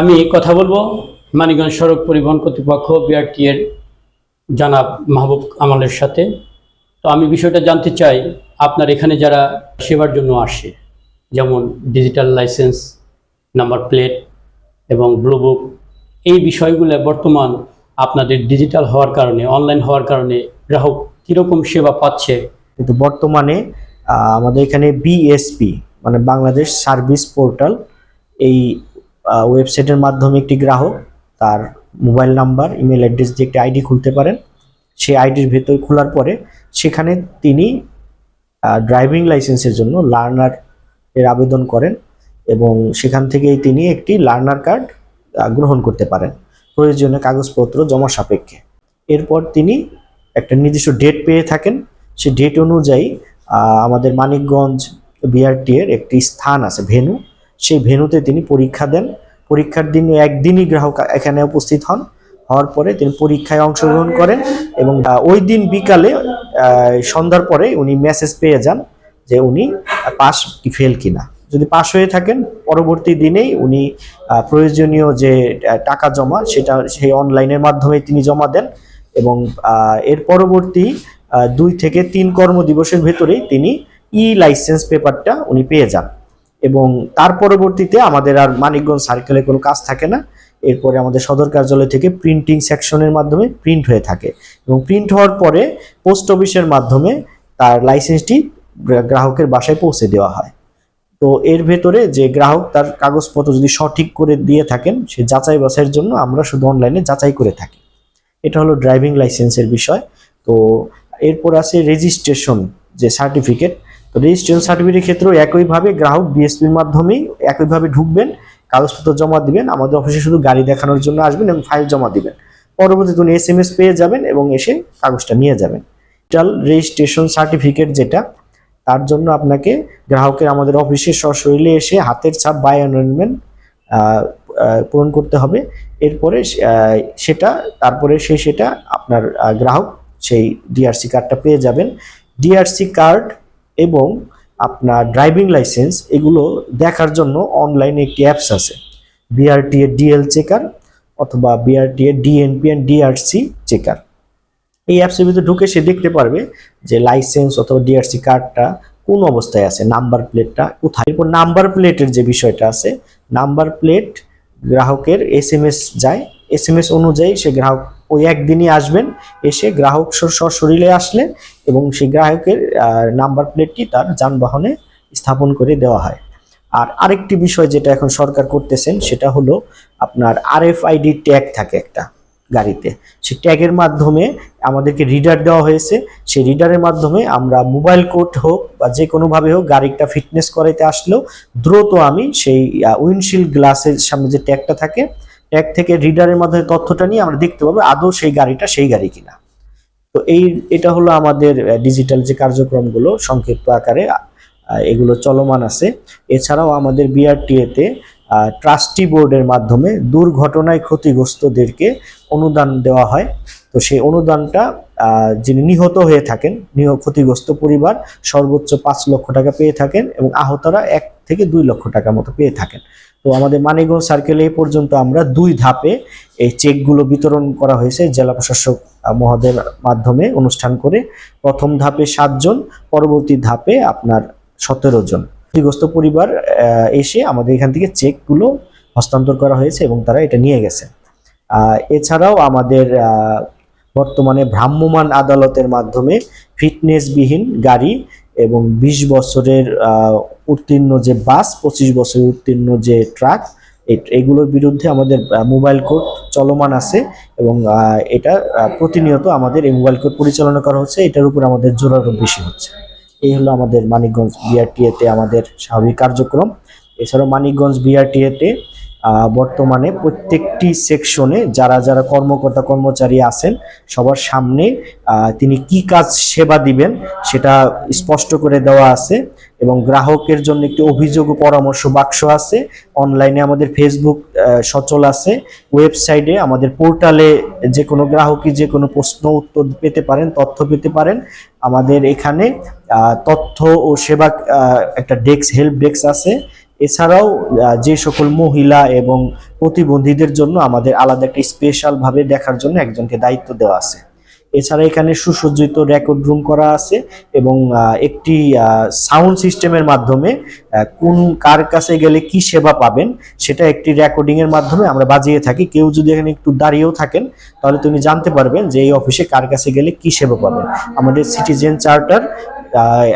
আমি কথা বলব। মানিকগঞ্জ সড়ক পরিবহন কর্তৃপক্ষ বিআরটি এর জানাব মাহবুব আমালের সাথে। তো আমি বিষয়টা জানতে চাই, আপনার এখানে যারা সেবার জন্য আসে, যেমন ডিজিটাল লাইসেন্স, নাম্বার প্লেট এবং ব্লুবুক এই বিষয়গুলো বর্তমান আপনাদের ডিজিটাল হওয়ার কারণে, অনলাইন হওয়ার কারণে গ্রাহক কীরকম সেবা পাচ্ছে? কিন্তু বর্তমানে আমাদের এখানে বিএসপি মানে বাংলাদেশ সার্ভিস পোর্টাল, এই ওয়েবসাইটের মাধ্যমে একটি গ্রাহক তার মোবাইল নাম্বার ইমেল অ্যাড্রেস দিয়ে একটি আইডি খুলতে পারেন। সেই আইডির ভেতর খোলার পরে সেখানে তিনি ড্রাইভিং লাইসেন্সের জন্য লার্নার এর আবেদন করেন এবং সেখান থেকেই তিনি একটি লার্নার কার্ড গ্রহণ করতে পারেন। প্রয়োজনীয় কাগজপত্র জমা সাপেক্ষে। এরপর তিনি একটা নির্দিষ্ট ডেট পেয়ে থাকেন। সেই ডেট অনুযায়ী আমাদের মানিকগঞ্জ বিআরটি এর একটি স্থান আছে, ভেনু। সেই ভেনুতে তিনি পরীক্ষা দেন। পরীক্ষার দিন একদিনই গ্রাহক এখানে উপস্থিত হন। হওয়ার পরে তিনি পরীক্ষায় অংশগ্রহণ করেন এবং ওই দিন বিকালে সন্ধ্যার পরে উনি মেসেজ পেয়ে যান যে উনি পাস কি ফেল কিনা। যদি পাশ হয়ে থাকেন, পরবর্তী দিনেই উনি প্রয়োজনীয় যে টাকা জমা, সেটা সেই অনলাইনের মাধ্যমে তিনি জমা দেন এবং এর পরবর্তী দুই থেকে তিন কর্মদিবসের ভেতরেই তিনি ই লাইসেন্স পেপারটা উনি পেয়ে যান। এবং তার পরবর্তীতে আমাদের আর মানিকগঞ্জ সার্কেলে কোনো কাজ থাকে না। এরপরে আমাদের সদর কার্যালয় থেকে প্রিন্টিং সেকশনের মাধ্যমে প্রিন্ট হয়ে থাকে এবং প্রিন্ট হওয়ার পরে পোস্ট অফিসের মাধ্যমে তার লাইসেন্সটি গ্রাহকের বাসায় পৌঁছে দেওয়া হয়। তো এর ভেতরে যে গ্রাহক তার কাগজপত্র যদি সঠিক করে দিয়ে থাকেন, সে যাচাই বাছাইয়ের জন্য আমরা শুধু অনলাইনে যাচাই করে থাকি। এটা হলো ড্রাইভিং লাইসেন্সের বিষয়। তো এরপর আছে রেজিস্ট্রেশন যে সার্টিফিকেট তো রেজিস্ট্রেশন সার্টিফিকেটের ক্ষেত্রেও একইভাবে গ্রাহক বিএসপির মাধ্যমেই একইভাবে ঢুকবেন, কাগজপত্র জমা দিবেন, আমাদের অফিসে শুধু গাড়ি দেখানোর জন্য আসবেন এবং ফাইল জমা দিবেন। পরবর্তীতে উনি এস এম এস পেয়ে যাবেন এবং এসে কাগজটা নিয়ে যাবেন। ডিজিটাল রেজিস্ট্রেশন সার্টিফিকেট যেটা, তার জন্য আপনাকে গ্রাহকের আমাদের অফিসে সশরীরে এসে হাতের ছাপ বাই অ্যানমেন্ট পূরণ করতে হবে। এরপরে সেটা, তারপরে সে সেটা আপনার গ্রাহক সেই ডিআরসি কার্ডটা পেয়ে যাবেন। ডিআরসি কার্ড এবং আপনার ড্রাইভিং লাইসেন্স এগুলো দেখার জন্য অনলাইনে একটি অ্যাপস আছে। বিআরটি এর ডিএল চেকার অথবা বিআরটি এর ডিএনপি অ্যান্ড ডিআরসি চেকার এই অ্যাপসের ভিতরে ঢুকে সে দেখতে পারবে যে লাইসেন্স অথবা ডিআরসি কার্ডটা কোন অবস্থায় আছে নাম্বার প্লেটটা কোথায়। এরপর নাম্বার প্লেটের যে বিষয়টা আছে নাম্বার প্লেট গ্রাহকের এস যায় এস এম এস অনুযায়ী সে গ্রাহক ওই একদিনই আসবেন, এসে গ্রাহক সশরীরে আসলে এবং সেই গ্রাহকের নাম্বার প্লেটটি তার যানবাহনে স্থাপন করে দেওয়া হয়। আর আরেকটি বিষয় যেটা এখন সরকার করতেছেন সেটা হলো আপনার আরএফআইডি ট্যাগ থাকে একটা গাড়িতে। সেই ট্যাগের মাধ্যমে আমাদেরকে রিডার দেওয়া হয়েছে। সেই রিডারের মাধ্যমে আমরা মোবাইল কোড হোক বা যে কোনোভাবে হোক গাড়িটা ফিটনেস করাইতে আসলেও দ্রুত আমি সেই উইন্ডশিল্ড গ্লাসের সামনে যে ট্যাগটা থাকে ট্যাগ থেকে রিডারের মাধ্যমে তথ্যটা নিয়ে আমরা দেখতে পাবো আদৌ সেই গাড়িটা সেই গাড়ি কিনা। তো এই, এটা হলো আমাদের ডিজিটাল যে কার্যক্রমগুলো, সংক্ষিপ্ত আকারে এগুলো চলমান আছে। এছাড়াও আমাদের বিআরটিএতে ট্রাস্টি বোর্ডের মাধ্যমে দুর্ঘটনায় ক্ষতিগ্রস্তদেরকে অনুদান দেওয়া হয়। তো সেই অনুদানটা যিনি নিহত হয়ে থাকেন, নিহ, ক্ষতিগ্রস্ত পরিবার সর্বোচ্চ পাঁচ লক্ষ টাকা পেয়ে থাকেন এবং আহতরা এক থেকে দুই লক্ষ টাকা মতো পেয়ে থাকেন। তো আমাদের মানিকগঞ্জ সার্কেলে এই পর্যন্ত আমরা দুই ধাপে এই চেকগুলো বিতরণ করা হয়েছে। জেলা প্রশাসক মহোদয়ের মাধ্যমে অনুষ্ঠান করে প্রথম ধাপে সাতজন, পরবর্তী ধাপে আপনার সতেরো জন। ক্ষতিগ্রস্ত পরিবার এসে আমাদের এখান থেকে চেকগুলো হস্তান্তর করা হয়েছে এবং তারা এটা নিয়ে গেছে। এছাড়াও আমাদের বর্তমানে ভ্রাম্যমাণ আদালতের মাধ্যমে ফিটনেসবিহীন গাড়ি এবং বিশ বছরের উত্তীর্ণ যে বাস, পঁচিশ বছরের উত্তীর্ণ যে ট্রাক এগুলোর বিরুদ্ধে আমাদের মোবাইল কোর্ট চলমান আছে এবং এটা প্রতিনিয়ত আমাদের এই মোবাইল কোর্ট পরিচালনা করা হচ্ছে। এটার উপর আমাদের জোরারোপ বেশি হচ্ছে। এই হলো আমাদের মানিকগঞ্জ বিআরটিএতে আমাদের স্বাভাবিক কার্যক্রম। এছাড়াও মানিকগঞ্জ বিআরটিএতে বর্তমানে প্রত্যেকটি সেকশনে যারা যারা কর্মকর্তা, কর্মচারী আছেন, সবার সামনে তিনি কি কাজ সেবা দিবেন সেটা স্পষ্ট করে দেওয়া আছে এবং গ্রাহকের জন্য একটি অভিযোগ পরামর্শ বাক্স আছে। অনলাইনে আমাদের ফেসবুক সচল আছে। ওয়েবসাইটে আমাদের পোর্টালে যে কোনো গ্রাহকই যে কোনো প্রশ্ন, উত্তর পেতে পারেন, তথ্য পেতে পারেন। আমাদের এখানে তথ্য ও সেবা একটা ডেস্ক হেল্প ডেস্ক আছে। এছাড়াও যে সকল মহিলা এবং প্রতিবন্ধীদের জন্য আমাদের আলাদা একটা স্পেশাল ভাবে দেখার জন্য একজনকে দায়িত্ব দেওয়া আছে। এছাড়া এখানে সুসজ্জিত রেকর্ড রুম করা আছে এবং একটি সাউন্ড সিস্টেমের মাধ্যমে কোন, কার কাছে গেলে কি সেবা পাবেন সেটা একটি রেকর্ডিং এর মাধ্যমে আমরা বাজিয়ে থাকি। কেউ যদি এখানে একটু দাঁড়িয়েও থাকেন, তাহলে তুমি জানতে পারবেন যে এই অফিসে কার কাছে গেলে কি সেবা পাবেন। আমাদের সিটিজেন চার্টার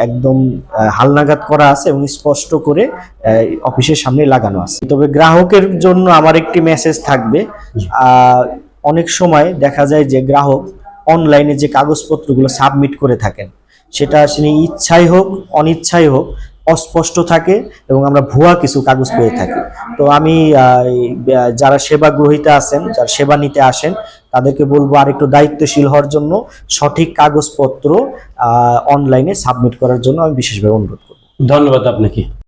একদম হালনাগাদ করা আছে এবং স্পষ্ট করে অফিসের সামনে লাগানো আছে। তবে গ্রাহকের জন্য আমার একটি মেসেজ থাকবে। অনেক সময় দেখা যায় যে গ্রাহক অনলাইনে যে কাগজপত্রগুলো সাবমিট করে থাকেন, সেটা আসলে ইচ্ছাই হোক, অনিচ্ছাই হোক অস্পষ্ট থাকে এবং আমরা ভুয়া কিছু কাগজ পেয়ে থাকি। তো আমি আহ, এই, আহ, যারা সেবা গ্রহীতা আছেন যারা সেবা নিতে আসেন তাদেরকে বলব আর একটু দায়িত্বশীল হওয়ার জন্য সঠিক কাগজপত্র অনলাইনে সাবমিট করার জন্য আমি বিশেষভাবে অনুরোধ করব। ধন্যবাদ আপনাকে।